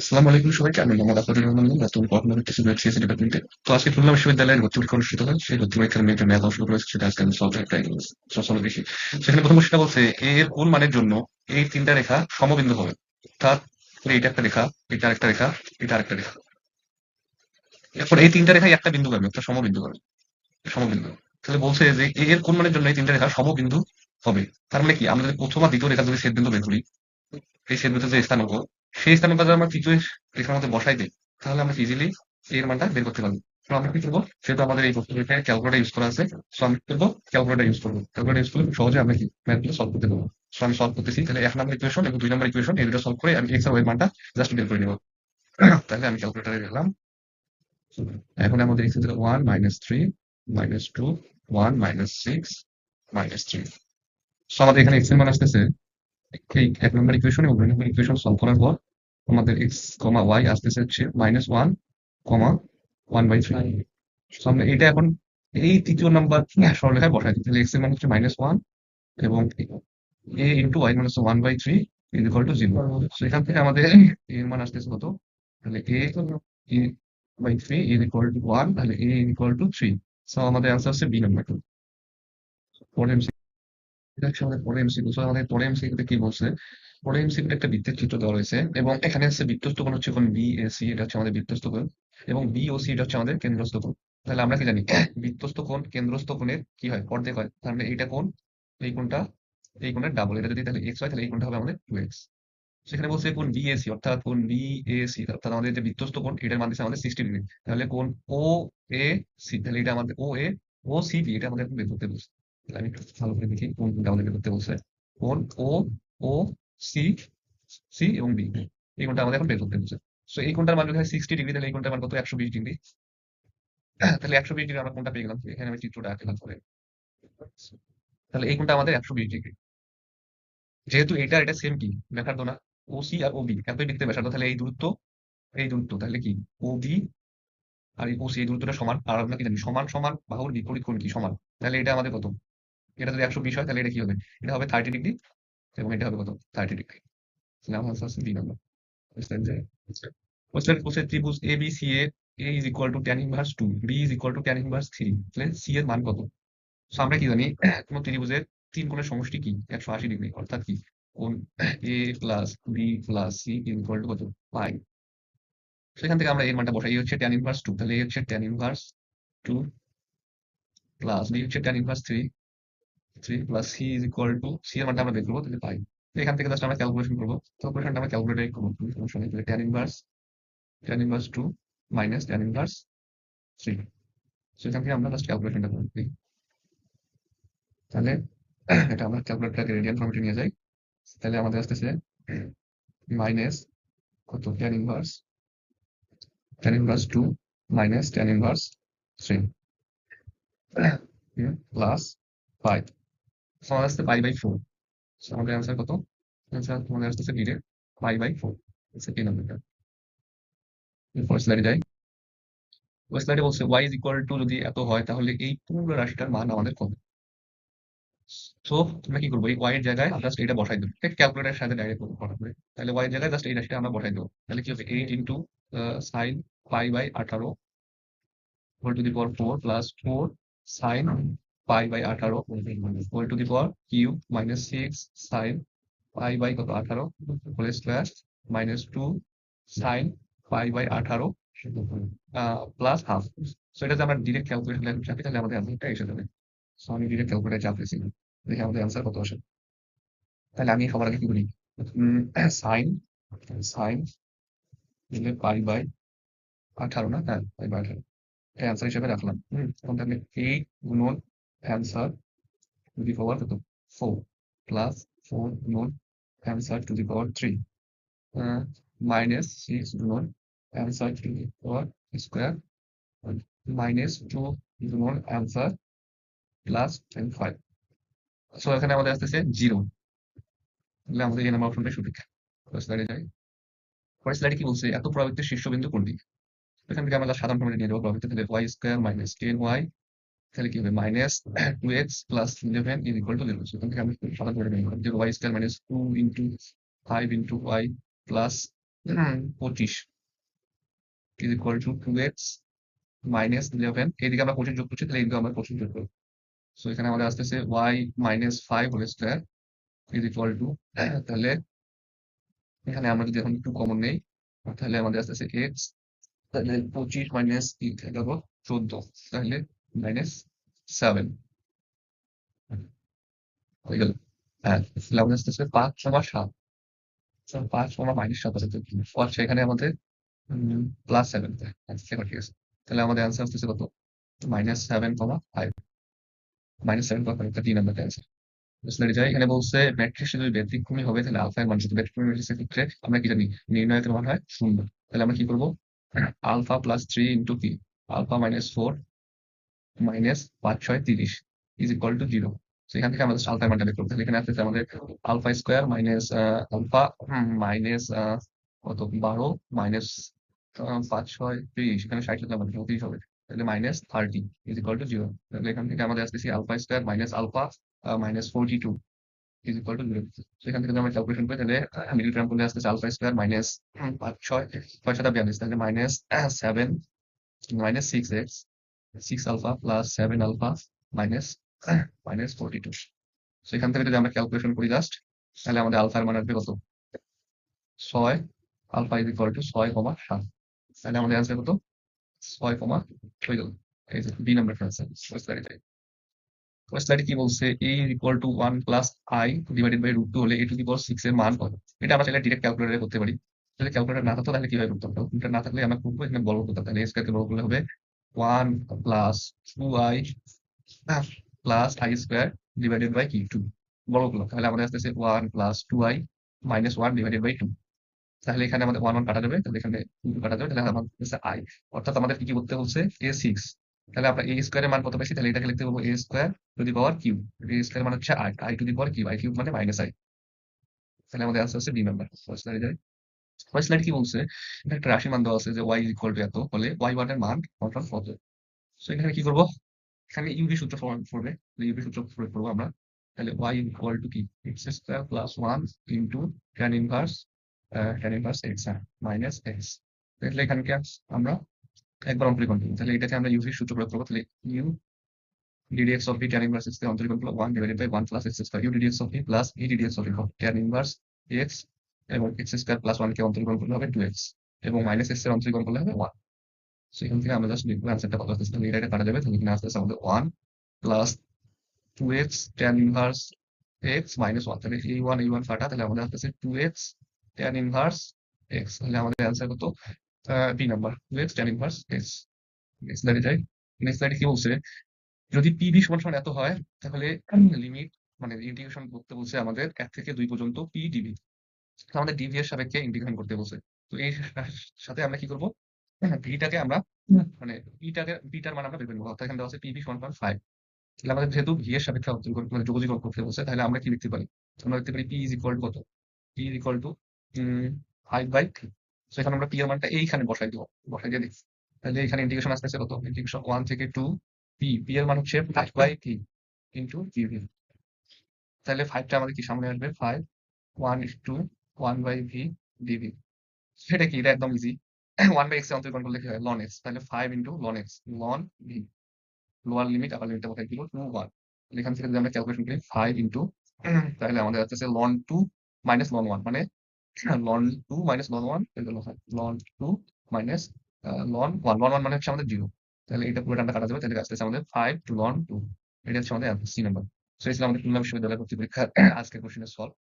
আসসালামু আলাইকুম সবাইকে, আমি মোহাম্মদ আফরুল রহমান বর্তমানে পড়াশোনা করতেছি বিভাগ সিএসসি ডিপার্টমেন্টে তো আজকে খুলনা বিশ্ববিদ্যালয়ের ভর্তি পরীক্ষা অনুষ্ঠিত হয়, সেই ভর্তি পরীক্ষার একটা ম্যাথ অংশ রয়েছে সেটা আজকে আমি সলভ একটা সলভ বেশি সেখানে প্রথম প্রশ্নটা বলছে, এ এর কোন মানের জন্য এই তিনটা রেখা সমবিন্দু হবে? অর্থাৎ এইটা একটা রেখা, এটা আরেকটা রেখা, এটা আরেকটা রেখা। এরপর এই তিনটা রেখাই একটা বিন্দু পাবে একটা সমবিন্দু হবে, সমবিন্দু। তাহলে বলছে যে এ এর কোন মানের জন্য এই তিনটা রেখা সমবিন্দু হবে? তার মানে কি, আমরা যদি প্রথম আর দ্বিতীয় রেখা যদি ছেদ বিন্দু বের করি, এই ছেদ বিন্দু যে স্থানাঙ্ক সেই স্থানাঙ্ক যদি আমরা তৃতীয় রেখার মধ্যে বসাই দিই। তাহলে আমরা ইজিলি এর মানটা বের করতে পারব। আমরা কি করব? যেহেতু আমাদের এই প্রশ্নটা ক্যালকুলেটার ইউজ করা আছে আমি কি করব? ক্যালকুলেটার ইউজ করব। ক্যালকুলেটার ইউজ করলে সহজে আমরা কি? ম্যাথগুলো সলভ করতে পারব। সো আমি সলভ করতেছি। তাহলে এক নম্বর ইকুয়েশন এবং দুই নম্বর ইকুয়েশন এই দুটো সলভ করে আমি এক্স আর মানটা জাস্ট বের করে নেব। তাহলে আমি ক্যালকুলেটারে গেলাম। এখন আমাদের এক্স ছিল one minus three minus two one minus six minus three so আমাদের এখানে এক্সের মান আসতেছে। এই এক নম্বর ইকুয়েশন এবং দুই নম্বর ইকুয়েশন সলভ করার পর আমাদের এক্স কমা ওয়াই আসতেছে হচ্ছে minus one comma one by three আমরা এটা এখন এই তৃতীয় নাম্বার সরলরেখায় বসাই দিই। তাহলে এক্সের মান হচ্ছে মাইনাস ওয়ান এবং এ ইন্টু ওয়াই হচ্ছে one by three is equal to zero so এখান থেকে আমাদের এর মান আসতেছে কত? তাহলে A by three is equal to one তাহলে A equal to three so আমাদের অ্যান্সার হচ্ছে বি নাম্বার টু আমাদের এমসিকিউ সো আমাদের এমসিকিউতে কি বলছে? একটা বৃত্তের চিত্র দেওয়া রয়েছে এবং এখানে কোণ হচ্ছে এটা হচ্ছে আমাদের এবং এটা হচ্ছে আমাদের তাহলে আমরা কি জানি? বৃত্তস্থ কোণ কেন্দ্রস্থ কোণের কি হয়? অর্ধেক হয়। তার মানে এইটা কোণ, এই কোণটা, এই কোণের ডাবল এটা যদি তাহলে এক্স হয়, তাহলে এই কোণটা হবে আমাদের টু এক্স সেখানে বলছে কোণ বিএসি অর্থাৎ কোণ বিএসি অর্থাৎ আমাদের যে বৃত্তস্থ কোণ, এটার মান দিচ্ছে আমাদের সিক্সটি ডিগ্রি তাহলে কোণ ও এ সি তাহলে এটা আমাদের ও এ ও সি বি এটা আমাদের বের করতে বলছে। আমি ভালো করে দেখি কোন কোনটা করতে বলছে কোণ ও ও সি সি এবং বি এই কোণটা আমাদের এখন বের করতে বলছে। সো এই কোণটার মান যদি সিক্সটি ডিগ্রি তাহলে এই কোণটার মান কত একশো বিশ ডিগ্রি তাহলে একশো বিশ ডিগ্রি আমরা কোনটা পেয়ে গেলাম? এখানে আমি চিত্রটা আঁকলাম তাহলে এই কোণটা আমাদের একশো বিশ ডিগ্রি যেহেতু এটা এটা সেম কি ব্যাসার্ধ না ও সি আর ও বি একই ব্যাসার্ধ তাহলে এই দূরত্ব এই দূরত্ব, তাহলে কি? ও বি আর এই ও সি এই দূরত্বটা সমান। আর আমরা কি জানি? সমান সমান, বাহুর বিপরীত কোণ কি? সমান। তাহলে এটা আমাদের কত? এটা যদি একশো বিশ হয় তাহলে এটা কি হবে? এটা হবে থার্টি ডিগ্রি এবং এটা হবে কত? থার্টি ডিগ্রি আমার আনসার হচ্ছে বি নাম্বার বুঝলেন যে? কোশ্চেন কোশ্চেন ত্রিভুজ এ বি সি এর A is equal to tan inverse two B is equal to tan inverse three তাহলে সি এর মান কত? সো আমরা কি জানি কোন ত্রিভুজের তিন কোণের সমষ্টি কি? একশো আশি ডিগ্রি অর্থাৎ কি? কোণ A plus B plus C is equal to কত? পাই। সেখান থেকে আমরা এর মানটা বসাই। এই হচ্ছে ট্যান ইনভার্স টু তাহলে এই হচ্ছে tan inverse two plus B হচ্ছে ট্যান ইনভার্স থ্রি আমরা বের করব, তাহলে পাই। এখান থেকে আমরা ক্যালকুলেশন করব। ক্যালকুলেশনটা আমরা ক্যালকুলেটারে করব। Tan inverse tan inverse two minus tan inverse three সেখান থেকে আমরা জাস্ট ক্যালকুলেশনটা করে দিই তাহলে এটা আমরা ক্যালকুলেটরকে রেডিয়ান ফর্মেটে নিয়ে যাই। তাহলে আমাদের আসতেছে মাইনাস কত? Tan inverse tan inverse two minus tan inverse three plus five আমাদের আসছে পাই বাই ফোর আমাদের অ্যান্সার কত? অ্যান্সার আমাদের আসতেছে ডিরেক্ট পাই বাই ফোর এই নাম্বারটা এরপর স্লাইডে যাই স্লাইডে বলছে ওয়াই ইজ টু যদি এত হয়, তাহলে এই পুরো রাশিটার মান আমাদের কত? সো তোমরা কি করব? এই ওয়াই এর জায়গায় জাস্ট এটা বসাই দেবো। ক্যালকুলেটারের সাথে ডাইরেক্ট করব হঠাৎ তাহলে ওয়াই জায়গায় জাস্ট এই রাশিটা আমরা বসাই দেবো। তাহলে কি হবে? Eight into sine pi by আঠারো whole to the four plus four sine pi by আঠারো whole to the power cube minus six sine pi by কত আঠারো? Whole square minus two sine pi by আঠারো plus half so এটা আমরা direct calculation চাপি তাহলে আমাদের অ্যান্সারটা এসে যাবে। সো আমি ডিরেক্ট ক্যালকুলেটার চাপতেছি দেখি আমাদের অ্যান্সার কত আসে। তাহলে আমি সবার আগে কি করি সাইন সাইন দিলে পাই বাই আঠারো না? হ্যাঁ পাই বাই আঠারো। এটা অ্যান্সার হিসেবে রাখলাম। হুম, এখন তাহলে এইট গুণন অ্যান্সার টু দি পাওয়ার কত ফোর প্লাস ফোর গুণন answer to the power three minus six গুণন answer to the power square minus two গুণন answer plus ten five so এখানে আমাদের আসতেছে জিরো তাহলে আমাদের এই নাম্বার অপশনটা সঠিক। স্লাইডে যাই। পরের স্লাইডে কি বলছে? এত প্রবৃত্তির শীর্ষবিন্দু কোনটি এখান থেকে আমরা সাধারণ ফর্মে নিয়ে যাব প্রবৃত্তি তাহলে Y square minus ten Y তাহলে কি হবে? Minus two X plus eleven is equal to zero সেখান থেকে আমি সাধারণ ফর্মে নিয়ে যে Y square minus two into five into Y plus পঁচিশ is equal to two X minus eleven এদিকে আমরা পঁচিশ যোগ করছি, তাহলে এদিকে আমরা পঁচিশ যোগ করব। সো এখানে আমাদের আসতেছে Y minus five whole square is equal to তাহলে এখানে আমরা যদি এখন একটু কমন নেই, তাহলে আমাদের আসতেছে এক্স তাহলে পঁচিশ মাইনাস এগারো চোদ্দ। তাহলে মাইনাস সেভেন পাঁচ সমান সাত। পাঁচ সমান মাইনাস সাত আছে আচ্ছা এখানে আমাদের প্লাস সেভেন ঠিক আছে। তাহলে আমাদের অ্যান্সার কত? Minus seven comma five minus seven comma five D number answer এখানে বলছে ম্যাট্রিক্স যদি ব্যতিক্রমী হবে, তাহলে আলফা এর যদি ব্যতিক্রমী ম্যাট্রিক্সের ক্ষেত্রে আমরা কি জানি? নির্ণয়ের মান হয় শূন্য। তাহলে আমরা কি করব? Alpha plus three into P alpha minus four minus পাঁচ ছয় তিরিশ ইজ ইকুয়াল টু জিরো সেখান থেকে আমাদের আলফা মানটা বের করতে এখানে আসতেছে আমাদের alpha square minus alpha minus কত? বারো মাইনাস পাঁচ ছয় তিরিশ। এখানে ষাট সাথে আমাদের তিরিশ হবে। তাহলে minus thirty is equal to zero তাহলে এখান থেকে আমাদের আসতেছি alpha square minus alpha minus forty two is equal to zero সেখান থেকে আমরা ক্যালকুলেশন করি, তাহলে মিডিল টার্ম করলে আসতেছে আলফা স্কোয়ার মাইনাস পাঁচ ছয় ছয় সাথে বিয়াল্লিশ তাহলে minus seven minus six X six alpha plus seven alpha minus minus forty two সেখান থেকে যদি আমরা ক্যালকুলেশন করি জাস্ট তাহলে আমাদের আলফার মান আসবে কত? ছয় আলফা ইজ ইকুয়াল টু ছয় কমা সাত। তাহলে আমাদের কত? ছয় কমা হয়ে গেল এই যে বি নাম্বার কি বলছে? A equal to one plus I divided by হলে এ টু দি পাওয়ার এর মান কত? এটা আমরা চাইলে ডিরেক্ট ক্যালকুলেটরে করতে পারি। যদি ক্যালকুলেটর না থাকতো, তাহলে কীভাবে করতে ক্যালকুলেটর না থাকলে আমরা করব, এখানে বড় করতে তাহলে স্কোয়ারকে বড় করলে হবে one plus two I plus I square divided by কি টু বড় করলাম তাহলে আমাদের আসতেছে one plus two I minus one divided by two তাহলে এখানে আমাদের ওয়ান ওয়ান কাটা যাবে তাহলে এখানে কাটা যাবে তাহলে আমাদের আই অর্থাৎ আমাদের কি করতে হচ্ছে এ সিক্স তাহলে আমরা এ স্কোয়ারের মান কত পেয়েছি তাহলে এটাকে লিখতে পারব A square to the power cube A square মানে হচ্ছে I I to the power cube I cube মানে মাইনাস আই তাহলে আমাদের আনসার হচ্ছে বি নাম্বার স্লাইড কি বলছে এখানে একটা রাশি মান দেওয়া আছে যে ওয়াই ইকুয়াল টু এত হলে ওয়াই ওয়ানের মান কন্ট্রোল কত সো এখানে কি করব। এখানে ইউবি সূত্র প্রমাণ করবে। ইউবি সূত্র প্রয়োগ করব আমরা। তাহলে ওয়াই ইকুয়াল টু কি X square plus one into tan inverse tan inverse X minus X তাহলে, এখানে কি আমরা একবার অন্তরীকরণ করব। তাহলে, এটাকে আমরা ইউভি সূত্র প্রয়োগ করব। তাহলে U of v tan inverse x কে অন্তরীকরণ করলে 1 divided by 1 plus x square u ddx of v plus e ddx of v tan inverse x এবং x square plus 1 কে অন্তরীকরণ করলে হবে 2x এবং মাইনাস x এর অন্তরীকরণ করলে হবে 1 সো এখান থেকে আমরা জাস্ট লিখব অ্যান্সারটা কত আসছে তাহলে এটা কাটা যাবে, তাহলে এখানে আসতেছে আমাদের 1 plus 2x tan inverse x minus 1 তাহলে এই 1 এই 1 কাটা তাহলে আমাদের আসতেছে 2x tan inverse x তাহলে আমাদের অ্যান্সার কত? B number 2x tan inverse x next স্লাইডে যাই। নেক্সট স্লাইডে কি বলছে? যদি পিবি সমান সমান এত হয়, তাহলে লিমিট মানে ইন্টিগ্রেশন করতে বলছে আমাদের এক থেকে দুই পর্যন্ত পি ডিবি আমাদের ডিভি এর সাপেক্ষে ইন্টিগ্রেশন করতে বলছে। তো এই সাথে আমরা কি করব? ভিটাকে আমরা মানে ভিটাকে পিটার মান আমরা বের করব অর্থাৎ এখানে দেওয়া আছে পিবি সমান সমান ফাইভ তাহলে আমাদের যেহেতু ভি এর সাপেক্ষে অন্তর্গত মানে যোগাযোগ করতে বলছে তাহলে আমরা কি লিখতে পারি? আমরা লিখতে পারি পি ইজ ইকুয়াল কত? P is equal to five by three তো এখানে আমরা পি এর মানটা এইখানে বসাই দিব বসাই দিয়ে দিচ্ছি তাহলে এখানে ইন্টিগ্রেশন আসতেছে কত? ইন্টিগ্রেশন ওয়ান থেকে টু পি পি এর মান হচ্ছে five by three into V তাহলে ফাইভটা আমাদের কি সামনে আসবে? Five one is two one by V DV সেটা কি? এটা একদম ইজি ওয়ান বাই এক্স করলে কি হয়? লন এক্স তাহলে five into ln X ln V lower limit upper লিমিটটা কোথায়? দিল টু ওয়ান এখান থেকে যদি আমরা ক্যালকুলেশন করি ফাইভ ইন্টু তাহলে আমাদের আসতেছে ln two minus ln one মানে ln two minus ln one ln two minus ln one ln one মানে হচ্ছে আমাদের জিরো তাহলে এটা পুরো কাটা যাবে তাহলে আসতেছে আমাদের ফাইভ টু লন টু এটা হচ্ছে আমাদের সি নাম্বার সো ছিল আমাদের খুলনা বিশ্ববিদ্যালয় ভর্তি পরীক্ষার আজকের কোশ্চেনের সলভ